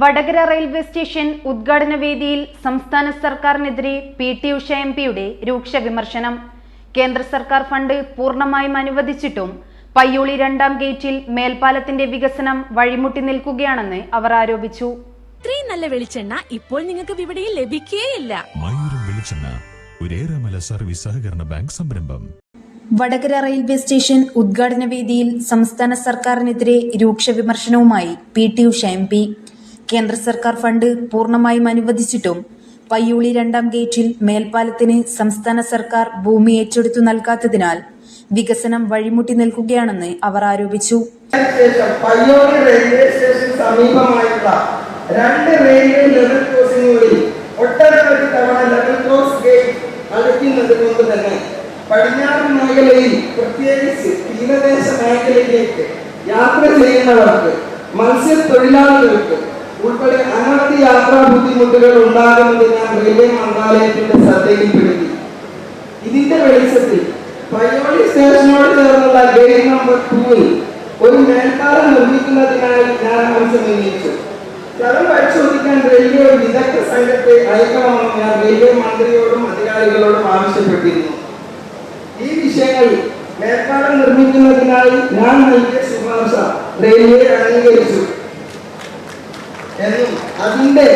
Vadakara railway station ഉദ്ഘാടന വേദിയിൽ സംസ്ഥാന സർക്കാരിനെതിരെ പി ടി ഉഷ എം പിയുടെ രൂക്ഷ വിമർശനം. കേന്ദ്ര സർക്കാർ ഫണ്ട് പൂർണമായും അനുവദിച്ചിട്ടും പയ്യോളി രണ്ടാം ഗേറ്റിൽ മേൽപ്പാലത്തിന്റെ വികസനം വഴിമുട്ടി നിൽക്കുകയാണെന്ന് അവർ ആരോപിച്ചു. ഇത്രയും നല്ല വെളിച്ചെണ്ണ ഇപ്പോൾ നിങ്ങൾക്ക് വിപണിയിൽ ലഭിക്കുകയില്ല മയൂരം വെളിച്ചെണ്ണ ഒരേറെമല സർവീസ് സഹകരണ ബാങ്ക് സംരംഭം. വടകര റെയിൽവേ സ്റ്റേഷൻ ഉദ്ഘാടന വേദിയിൽ സംസ്ഥാന സർക്കാരിനെതിരെ രൂക്ഷ വിമർശനവുമായി P T Usha M P. കേന്ദ്ര സർക്കാർ ഫണ്ട് പൂർണമായും അനുവദിച്ചിട്ടും പയ്യൂളി രണ്ടാം ഗേറ്റിൽ മേൽപ്പാലത്തിന് സംസ്ഥാന സർക്കാർ ഭൂമി ഏറ്റെടുത്തു നൽകാത്തതിനാൽ വികസനം വഴിമുട്ടി നിൽക്കുകയാണെന്ന് അവർ ആരോപിച്ചു. ശേഷം പയ്യോളി റെയിൽവേ സ്റ്റേഷൻ സമീപമായുള്ള രണ്ട് റെയിൽവേ ലെവൽ ക്രോസിംഗുകളിൽ ഒട്ടനവധി തവണ ലെവൽ ക്രോസ് ഗേറ്റ് അടയ്ക്കുന്നത് കൊണ്ട് തന്നെ പടിഞ്ഞാറൻ മേഖലയിൽ പ്രത്യേകിച്ച് തീരദേശ മേഖലയിലേക്ക് യാത്ര ചെയ്യുന്നവർക്ക് മത്സ്യത്തൊഴിലാളികൾക്ക് ഉൾപ്പെടെ അനവധി യാത്രാ ബുദ്ധിമുട്ടുകൾ ഉണ്ടാകുന്നത് ഞാൻ റെയിൽവേ മന്ത്രാലയത്തിന്റെ ശ്രദ്ധയിൽപ്പെടുത്തി ഇതിന്റെ വെളിച്ചത്തിൽ പയ്യോളി സ്റ്റേഷനോട് ചേർന്നുള്ള ഗേറ്റ് നമ്പർ ടൂവിൽ ഒരു മേൽപ്പാലം നിർമ്മിക്കുന്നതിനായി ഞാൻ ഉന്നയിച്ചു. സ്ഥലം പരിശോധിക്കാൻ റെയിൽവേ വിദഗ്ധ സംഘത്തെ അയക്കണമെന്ന് ഞാൻ റെയിൽവേ മന്ത്രിയോടും അധികാരികളോടും ആവശ്യപ്പെട്ടിരുന്നു. ഈ വിഷയങ്ങളിൽ മേൽപ്പാലം നിർമ്മിക്കുന്നതിനായി ഞാൻ നൽകിയ ശുപാർശ റെയിൽവേ അംഗീകരിച്ചു. അതിന്റെ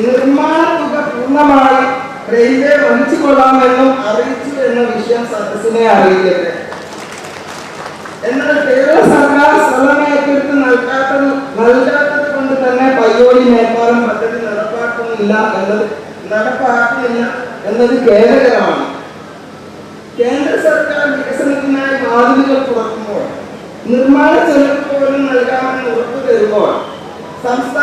നിർമ്മാണ തുക പൂർണമായി റെയിൽവേ വഹിച്ചു കൊള്ളാമെന്നും അറിയിച്ചു എന്ന വിഷയം സദസ്സിനെ അറിയിക്കട്ടെ. എന്നാൽ കേരള സർക്കാർ സ്ഥലം ഏറ്റെടുത്ത് നൽകാത്ത നൽകാത്തത് കൊണ്ട് തന്നെ പയ്യോളി മേൽപ്പാലം പദ്ധതി നടപ്പാക്കുന്നില്ല എന്നത് നടപ്പാക്കുന്നില്ല എന്നത് ഖേദകരമാണ്. കേന്ദ്ര സർക്കാർ വികസനത്തിനായി വാതിലുകൾ തുറക്കുമ്പോൾ നിർമ്മാണ ചെലവ് പോലും നൽകാമെന്ന് ഉറപ്പു തരുമ്പോൾ സംസ്ഥാന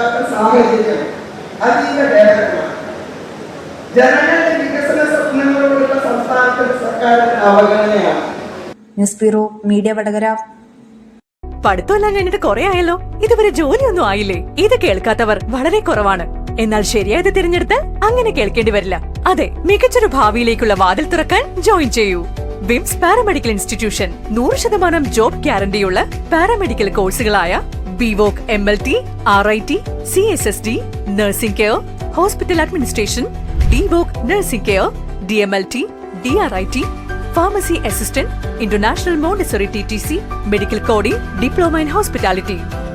കൊടുക്കാത്ത സാഹചര്യം. അതീവ ഖേദകരമാണ് ജനങ്ങളുടെ വികസന സ്വപ്നങ്ങളോടുള്ള സംസ്ഥാനത്തിന്റെ സർക്കാരിന്റെ അവഗണനയാണ്. News bureau media Vadakara. പഠിത്തമെല്ലാം കഴിഞ്ഞിട്ട് കുറെ ആയല്ലോ. ഇതുവരെ ജോലിയൊന്നും ആയില്ലേ? ഇത് കേൾക്കാത്തവർ വളരെ കുറവാണ്. എന്നാൽ ശരിയായത് തിരഞ്ഞെടുത്ത് അങ്ങനെ കേൾക്കേണ്ടി വരില്ല. അതെ മികച്ചൊരു ഭാവിയിലേക്കുള്ള വാതിൽ തുറക്കാൻ ജോയിൻ ചെയ്യൂ. വിംസ് പാരാമെഡിക്കൽ ഇൻസ്റ്റിറ്റ്യൂഷൻ നൂറ് ശതമാനം ജോബ് ഗ്യാരണ്ടിയുള്ള paramedical കോഴ്സുകളായ B Voc M L T R I T C S S D nursing care hospital administration D Voc nursing care D M L T D R I T pharmacy assistant international montessori T T C medical coding diploma in hospitality